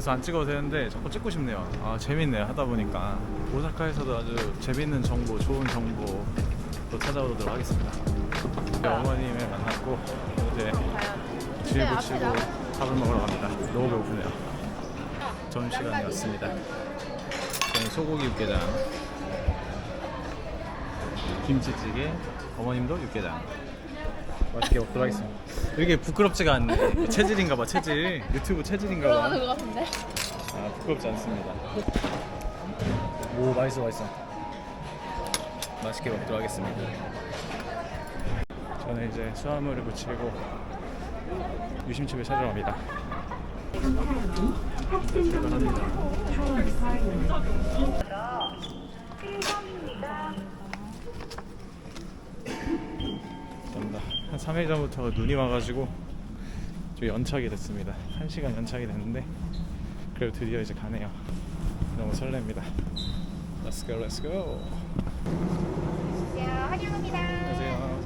계속 안 찍어도 되는데 자꾸 찍고 싶네요. 아 재밌네요 하다 보니까 오사카에서도 아주 재밌는 정보, 좋은 정보 또 찾아오도록 하겠습니다. 이제 어머님을 만났고 이제 질 붙이고 밥을 먹으러 갑니다. 너무 배고프네요. 점심시간이 왔습니다. 저는 소고기 육개장, 김치찌개, 어머님도 육개장. 맛있게 먹도록 하겠습니다. 이게 부끄럽지가 않네. 체질인가 봐, 체질. 유튜브 체질인가 봐. 그러는 것 같은데? 아, 부끄럽지 않습니다. 오, 맛있어, 맛있어. 맛있게 먹도록 하겠습니다. 저는 이제 수화물을 붙이고 유심칩을 찾으러 갑니다. 출발합니다. 감사합니다. 한 3일 전부터 눈이 와가지고 좀 연착이 됐습니다. 1시간 연착이 됐는데 그래도 드디어 이제 가네요. 너무 설렙니다. Let's go, let's go. 환영합니다. 안녕하세요.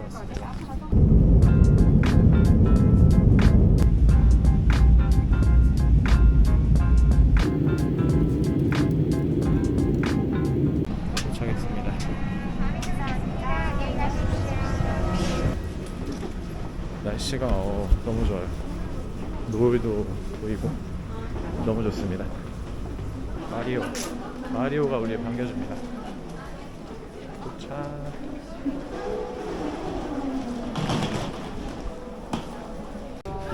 감사합니다. 노을도 보이고 너무 좋습니다. 마리오, 마리오가 우리를 반겨줍니다. 도착.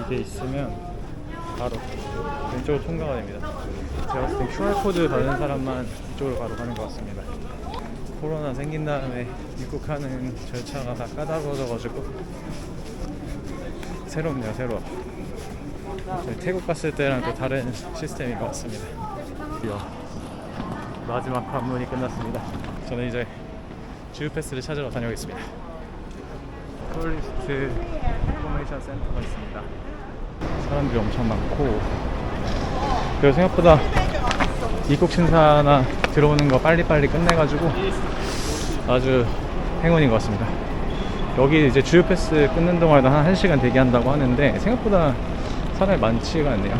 이게 있으면 바로 왼쪽으로 통과가 됩니다. 제가 봤을 때 QR 코드 받은 사람만 이쪽으로 바로 가는 것 같습니다. 코로나 생긴 다음에 입국하는 절차가 다 까다로워져가지고 새롭네요, 새로워. 태국 갔을 때랑 또 다른 시스템인 것 같습니다. 드디어 마지막 관문이 끝났습니다. 저는 이제 주유 패스를 찾으러 다녀오겠습니다. 토리스트 인포메이션 센터가 있습니다. 사람들이 엄청 많고 그리고 생각보다 입국 심사나 들어오는 거 빨리빨리 끝내가지고 아주 행운인 것 같습니다. 여기 이제 주유 패스 끊는 동안에도 한 1시간 대기한다고 하는데 생각보다 사람이 많지가 않네요.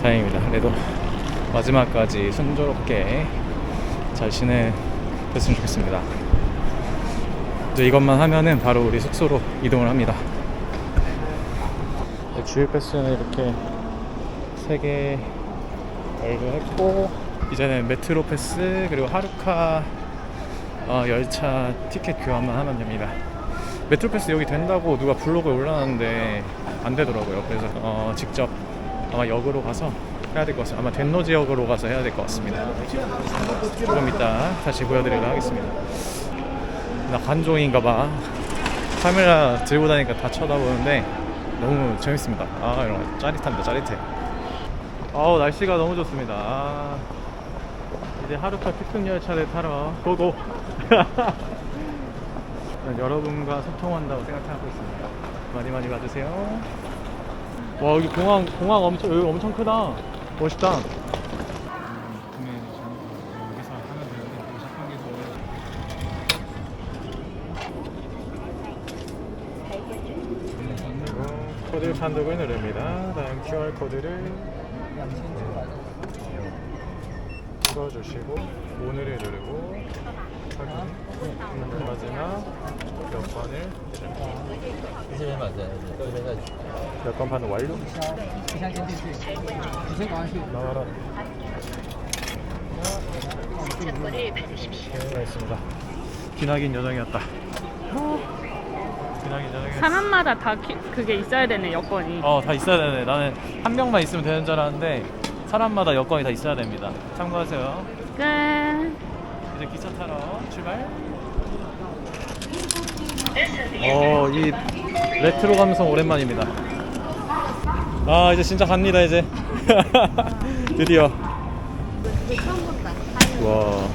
다행입니다. 그래도 마지막까지 순조롭게 잘 지내셨으면 좋겠습니다. 이제 이것만 하면은 바로 우리 숙소로 이동을 합니다. 네, 주유 패스는 이렇게 3개 발급했고 이제는 메트로 패스 그리고 하루카 어, 열차 티켓 교환만 하면 됩니다. 메트로 패스 여기 된다고 누가 블로그에 올라놨는데 안 되더라고요. 그래서 어, 직접 아마 역으로 가서 해야 될 것 같습니다. 아마 denno 지역으로 가서 해야 될 것 같습니다. 조금 이따 다시 보여드리도록 하겠습니다. 나 관종인가 봐. 카메라 들고 다니까 다 쳐다보는데 너무 재밌습니다. 아 이런 거 짜릿합니다. 짜릿해. 아우 날씨가 너무 좋습니다. 아, 이제 하루카 특급 열차를 타러 고고. 저는 여러분과 소통한다고 생각하고 있습니다. 많이 많이 봐주세요. 와 여기 공항 공항 엄청 여기 엄청 크다. 멋있다. 코드 판독을 누릅니다. 다음 QR 코드를 찍어주시고 오늘을 누르고 마지막 몇 번을 누릅니다. 这边吧，对，这边在 몇 번 판독 완료. 你先进去，你先赶快去。 나와라. 네, 있습니다. 기나긴 여정이었다. 기나긴 여정이었어. 사람마다 다 키- 그게 있어야 되네 여건이. 어, 다 있어야 되네. 나는 한 명만 있으면 되는 줄 알았는데 사람마다 여건이 다 있어야 됩니다. 참고하세요. 끝. 이제 기차 타러 출발. 어, 이 레트로 감성 오랜만입니다. 아, 이제 진짜 갑니다, 이제. 드디어. 와.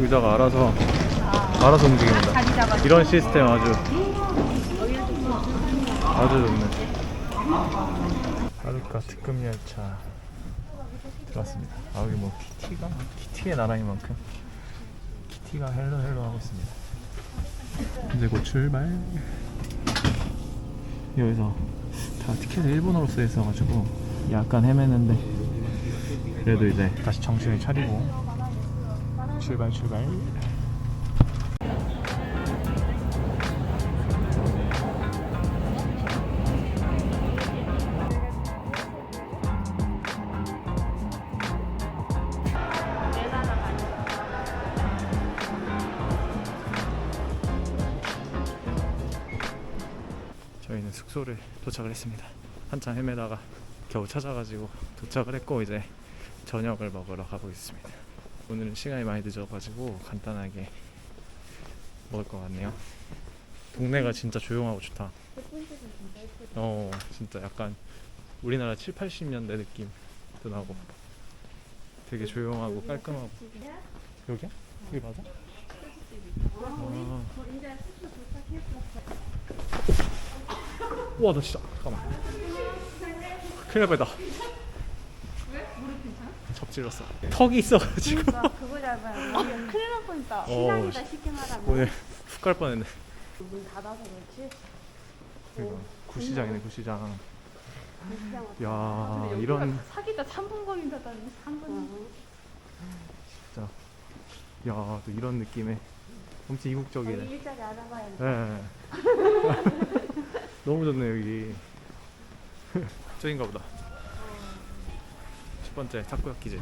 의자가 알아서 알아서 움직입니다. 이런 시스템 아주 아주 좋네. 하루카 특급 열차 들어왔습니다. 아 여기 뭐 키티가 키티의 나라인 만큼 키티가 헬로 헬로 하고 있습니다. 이제 곧 출발. 여기서 다 티켓을 일본어로 써 있어가지고 약간 헤매는데 그래도 이제 다시 정신을 차리고 출발 출발. 저희는 숙소를 도착을 했습니다. 한참 헤매다가 겨우 찾아가지고 도착을 했고 이제 저녁을 먹으러 가고 있습니다. 오늘은 시간이 많이 늦어가지고 간단하게 먹을 것 같네요. 동네가 진짜 조용하고 좋다. 어, 진짜 약간 우리나라 7, 80년대 느낌도 나고 되게 조용하고 깔끔하고 여기야? 여기 맞아? 아. 우와 나 진짜 잠깐만 큰일 날 뻔했다 접질렀어 턱이 있어가지고 그거 잡아요. 큰일 날 뻔했다. 어, 쉽게 말하면. 오늘 훅 갈 뻔했네 문 닫아서 그렇지. 그러니까 구시장이네 구시장 시장 야 이런 사귀다 3분 걸린다더니 3분. 진짜 야또 이런 느낌의 엄청 이국적이네 일자리 알아봐야 돼. 예. 너무 좋네 여기. 저긴가 보다. 첫 번째 타코야키집.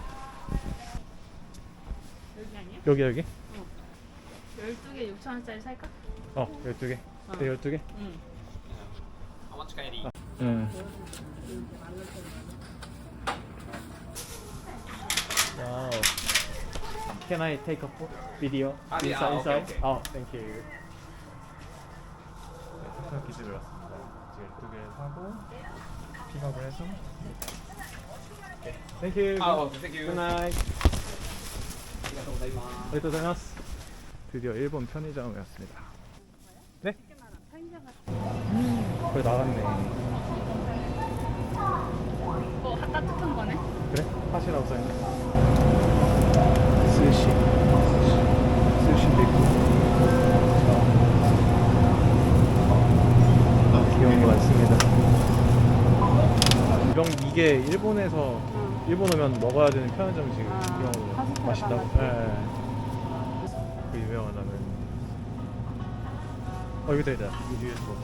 여기 아니야? 여기 여기? 12개 6천원짜리 살까? 어 12개. 어. 네 12개? 응. 응. 와우. Can I take a video inside? inside? Oh, thank you. 네, 타코야키 집을 왔습 니다. 이제 12개 사고 픽업을 해서. 네. Thank you. 아, 어, thank you. Good night. 아리가또 고자이마스. 드디어 일본 편의점에 왔습니다. 네? 음, 거의 나갔네. 뭐 따뜻한 거네? 그래? 팥이라고 써있네. 스시. 스시도 있고. 아, 귀여운 게 많습니다. 이게 일본에서, 일본 오면 먹어야 되는 편의점 지금 아, 파스타가 맛있다고? 맛있어. 예. 그 유명한 라면. 어, 여기다, 여기다. 이 먹어.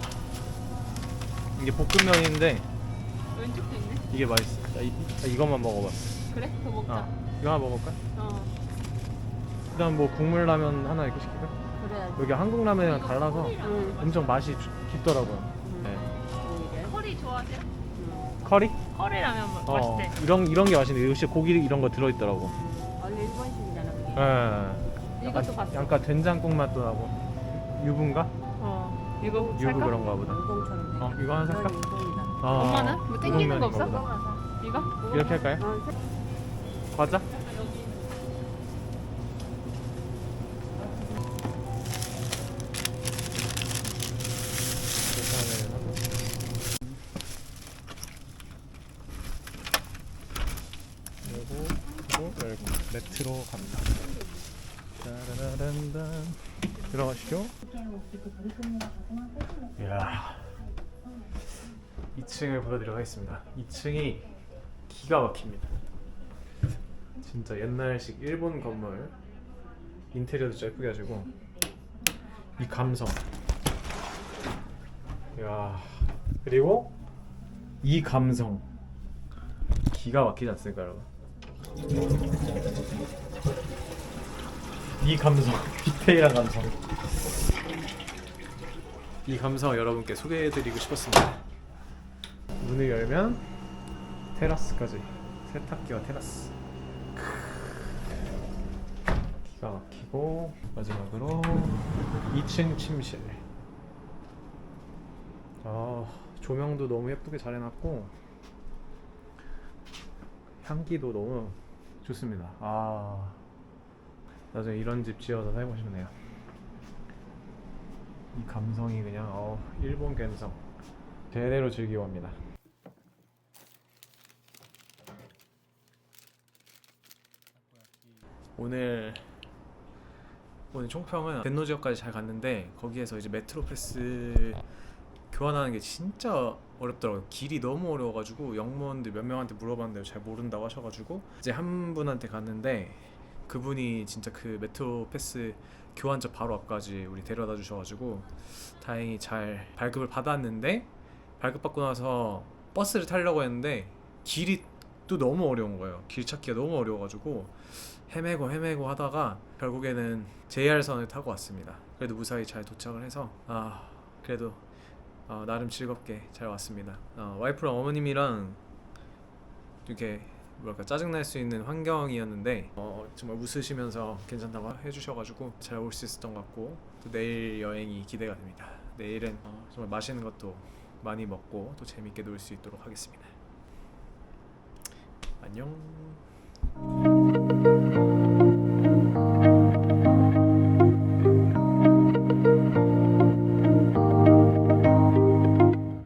이게 볶음면인데, 왼쪽도 있네. 이게 맛있어. 나 이, 나 이것만 먹어봐. 그래? 더 먹자. 어. 이거 하나 먹어볼까? 어. 그다음 뭐 국물 라면 하나 이렇게 시킬까? 그래야지. 여기 한국 라면이랑 달라서 응. 엄청 맛이 주- 깊더라고요. 네. 커리 좋아하세요? 커리? 커리라면 뭐 어. 맛있대. 이런 이런 게 맛있는데 역시 고기 이런 거 들어있더라고. 원래 일본식이잖아 그게. 예. 이것도 약간, 봤어. 약간 된장국 맛도 나고. 유부인가? 어. 이거 유부 살까? 그런가 보다. 돼. 어 이거 하나 살까? 아, 엄마는? 뭐 땡기는 거 없어? 이거? 이렇게 할까요? 어, 세- 과자? 그리고 그리고 열고 매트로 갑니다. 따라란단 들어가시죠. 이야. 2층을 보여드리도록 하겠습니다. 2층이 기가 막힙니다. 진짜 옛날식 일본 건물 인테리어도 진짜 예쁘게 해가지고 이 감성 야 그리고 이 감성 기가 막히지 않습니까 여러분 이 감성 디테일한 감성. 이 감성 여러분께 소개해드리고 싶었습니다. 문을 열면 테라스까지 세탁기와 테라스. 기가 막히고 마지막으로 2층 침실. 아 조명도 너무 예쁘게 잘 해놨고 향기도 너무 좋습니다. 아 나중에 이런 집 지어서 살고 싶네요. 이 감성이 그냥 어 일본 감성. 제대로 즐기고 합니다. 오늘 오늘 총평은 덴노 지역까지 잘 갔는데 거기에서 이제 메트로 패스 교환하는 게 진짜 어렵더라고요. 길이 너무 어려워가지고 영무원들 몇 명한테 물어봤는데 잘 모른다고 하셔가지고 이제 한 분한테 갔는데 그분이 진짜 그 메트로 패스 교환처 바로 앞까지 우리 데려다 주셔가지고 다행히 잘 발급을 받았는데 발급받고 나서 버스를 타려고 했는데 길이 또 너무 어려운 거예요. 길 찾기가 너무 어려워가지고 헤매고 헤매고 하다가 결국에는 JR선을 타고 왔습니다. 그래도 무사히 잘 도착을 해서 아 그래도 어, 나름 즐겁게 잘 왔습니다. 어, 와이프랑 어머님이랑 이렇게 뭐랄까 짜증 날 수 있는 환경이었는데 어, 정말 웃으시면서 괜찮다고 해주셔가지고 잘 올 수 있었던 것 같고 또 내일 여행이 기대가 됩니다. 내일은 어, 정말 맛있는 것도 많이 먹고 또 재밌게 놀 수 있도록 하겠습니다. 안녕.